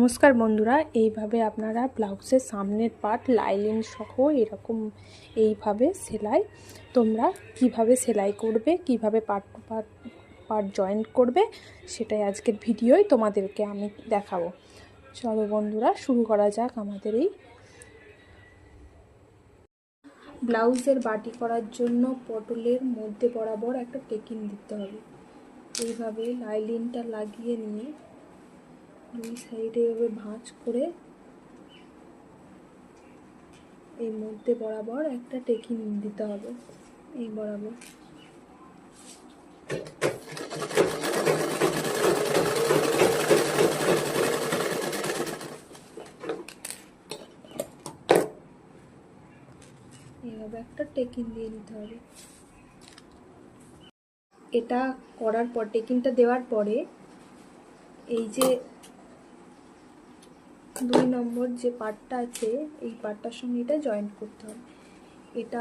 নমস্কার বন্ধুরা, এইভাবে আপনারা ব্লাউজের সামনের পার্ট লাইলিন সহ এরকম এইভাবে সেলাই, তোমরা কীভাবে সেলাই করবে, কীভাবে part to part part joint করবে, সেটাই আজকের ভিডিওই তোমাদেরকে আমি দেখাবো। চলো বন্ধুরা, শুরু করা যাক আমাদের এই ব্লাউজের বাটি করার জন্য পটলের মধ্যে বরাবর একটা টেকিং দিতে হবে। এইভাবে লাইলিনটা লাগিয়ে নিয়ে দুই সাইডে এভাবে ভাঁজ করে এই মধ্যে বরাবর একটা টেকিং দিতে হবে, এই বরাবর। এইভাবে একটা টেকিং দিয়ে নিতে হবে। এটা করার পর, টেকিংটা দেওয়ার পরে এই যে দুই নম্বর যে পার্টটা আছে, এই পার্টটার সঙ্গে এটা জয়েন্ট করতে হবে। এটা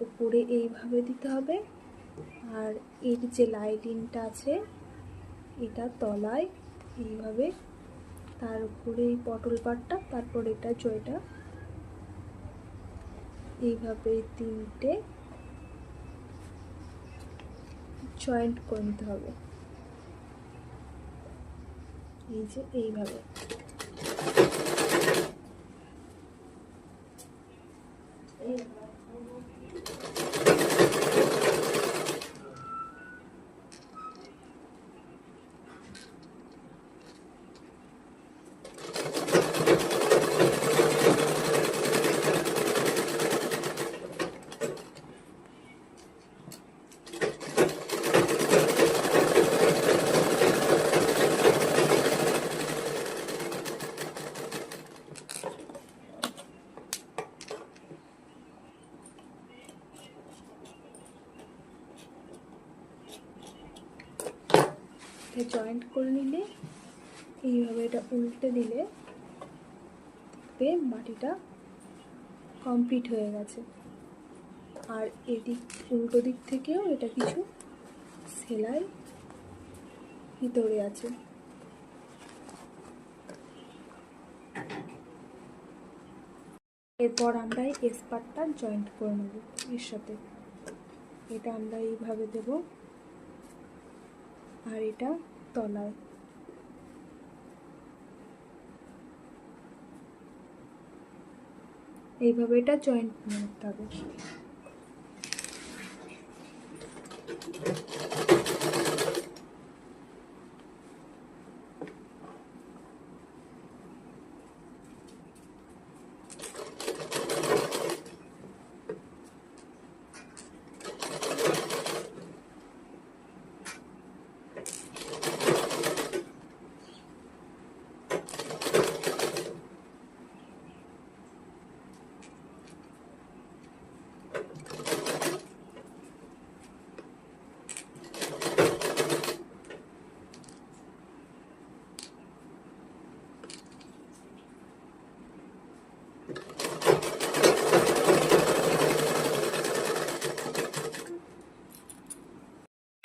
উপরে এইভাবে দিতে হবে। আর এর যে লাইলিনটা আছে, এটা তলায় এইভাবে তার উপরে এই পটল পাটটা তারপর এটা জয়টা এইভাবে তিনটে জয়েন্ট করে নিতে হবে। এই যে এইভাবে। এটা জয়েন্ট করে নিলে, এইভাবে এটা উল্টে দিলে দেখবে মাটিটা কমপ্লিট হয়ে গেছে। আর এদিক, উল্টো দিক থেকেও এটা কিছু সেলাই ভিতরে আছে। এরপর আমরা এই এসপারটা জয়েন্ট করে নেব এর সাথে। এটা আমরা এইভাবে দেবো। আর এটা তলায়। এইভাবে এটা জয়েন্ট করতে হবে।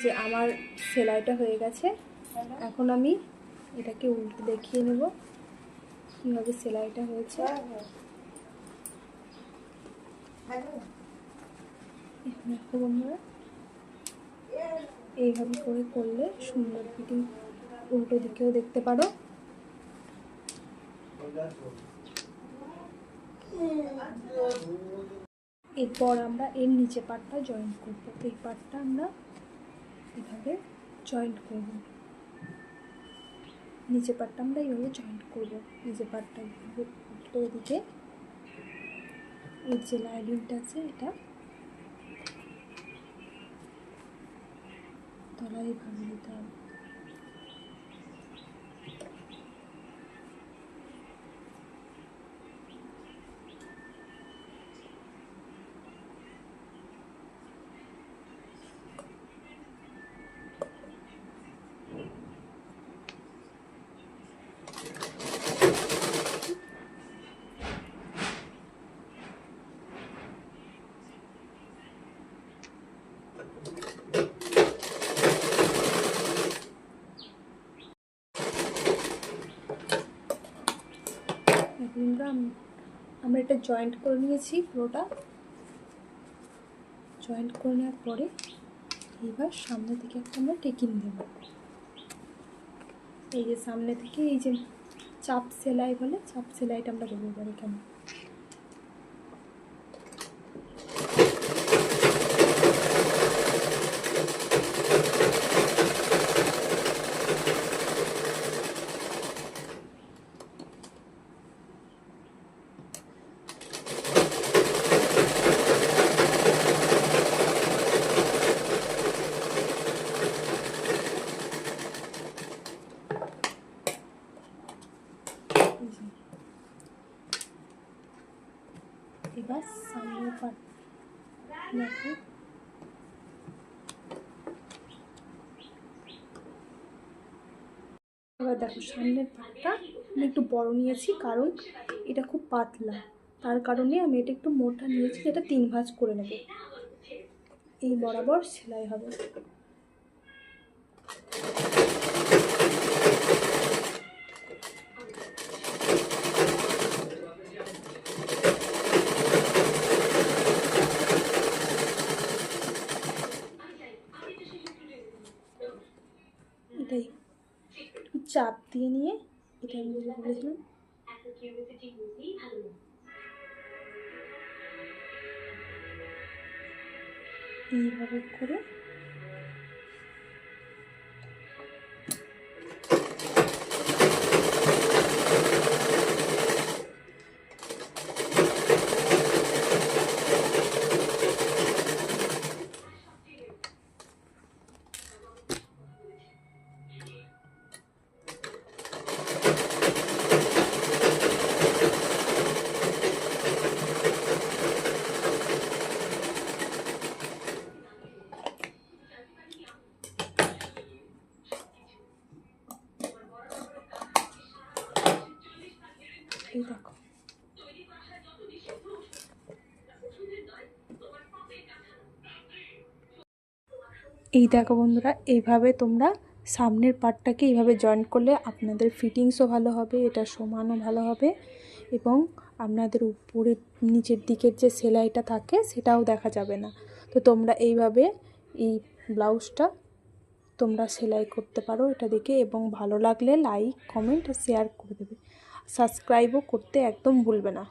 যে আমার সেলাইটা হয়ে গেছে। এখন আমি এটাকে উল্টে দেখিয়ে নেব কীভাবে সেলাইটা হয়েছে। এইভাবে করে করলে সুন্দর ফিটিং উল্টো দিকেও দেখতে পারো। এরপর আমরা এর নিচে পাটটা জয়েন করব। এই পাটটা আমরা এভাবে জয়েন্ট করব? নিচে পাটটা আমরা এইভাবে জয়েন্ট করব। নিচে পাটটা এইভাবে উল্টো দিকে এর যে লাইনিংটা আছে এটা। তলায় এইভাবে দিতে হবে। আমরা এটা জয়েন্ট করে নিয়েছি পুরোটা। জয়েন্ট করে নেওয়ার পরে এবার সামনে থেকে একটা আমরা টেকিং দেব। এই যে সামনে থেকে এই যে চাপ সেলাই বলে, চাপ সেলাইটা আমরা দেবো এবার এখানে এই যে। এবার সামনে পাট দেখো এবার দেখো সামনের পাটটা আমি একটু বড় নিয়েছি, কারণ এটা খুব পাতলা। তার কারণে আমি এটা একটু মোটা নিয়েছি এটা তিন ভাঁজ করে নেব। এই বরাবর সেলাই হবে এটাই একটু চাপ দিয়ে নিয়ে এটা আমি বলেছিলাম এইভাবে করে দেখো এই দেখো বন্ধুরা, এইভাবে তোমরা সামনের পার্টটাকে এইভাবে জয়েন্ট করলে আপনাদের ফিটিংসও ভালো হবে, এটা সমানও ভালো হবে এবং আপনাদের উপরে নিচের দিকের যে সেলাইটা থাকে সেটাও দেখা যাবে না। তো তোমরা এইভাবে এই ব্লাউজটা তোমরা সেলাই করতে পারো এটা দেখে এবং ভালো লাগলে লাইক কমেন্ট আর শেয়ার করে দেবে। সাবস্ক্রাইবও করতে একদম ভুলবে না।